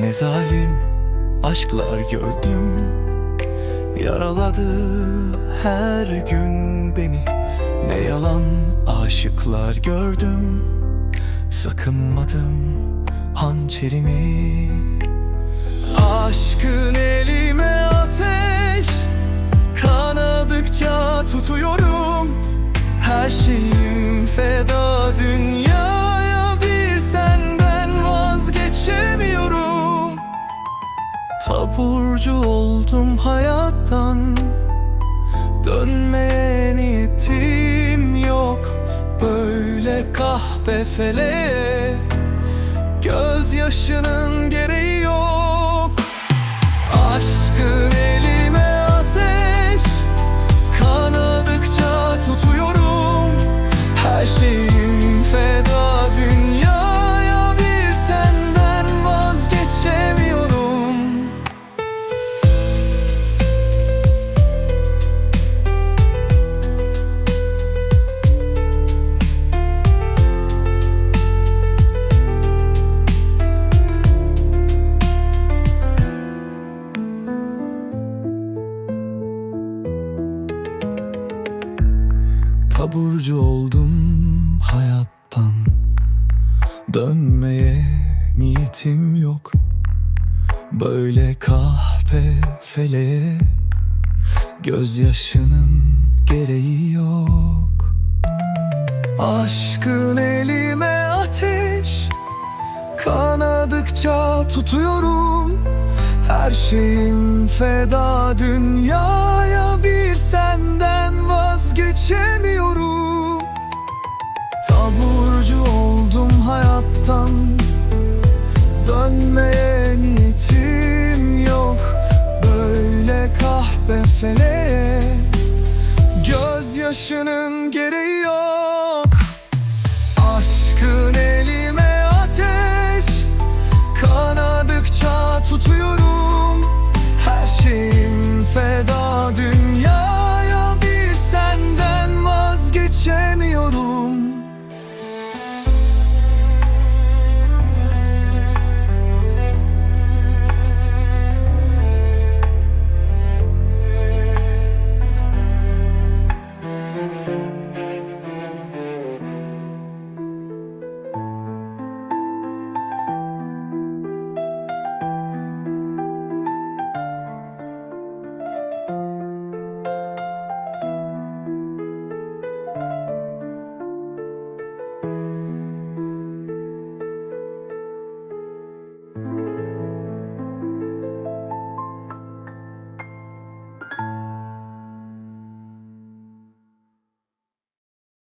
Ne zalim aşklar gördüm. Yaraladı her gün beni. Ne yalan aşıklar gördüm. Sakınmadım hançerimi. Aşkın elime ateş Kanadıkça tutuyorum. Her şeyim feda dünyaya Taburcu oldum hayattan. Dönmeye niyetim yok Böyle kahpe feleğe Gözyaşının gereği yok Taburcu oldum hayattan. Dönmeye niyetim yok. Böyle kahpe feleğe Gözyaşının gereği yok. Aşkın elime ateş Kanadıkça tutuyorum. Her şeyim feda dünyaya Bir senden vazgeçemiyorum Dönmeye niyetim yok. Böyle kahpe feleğe Gözyaşının gereği yok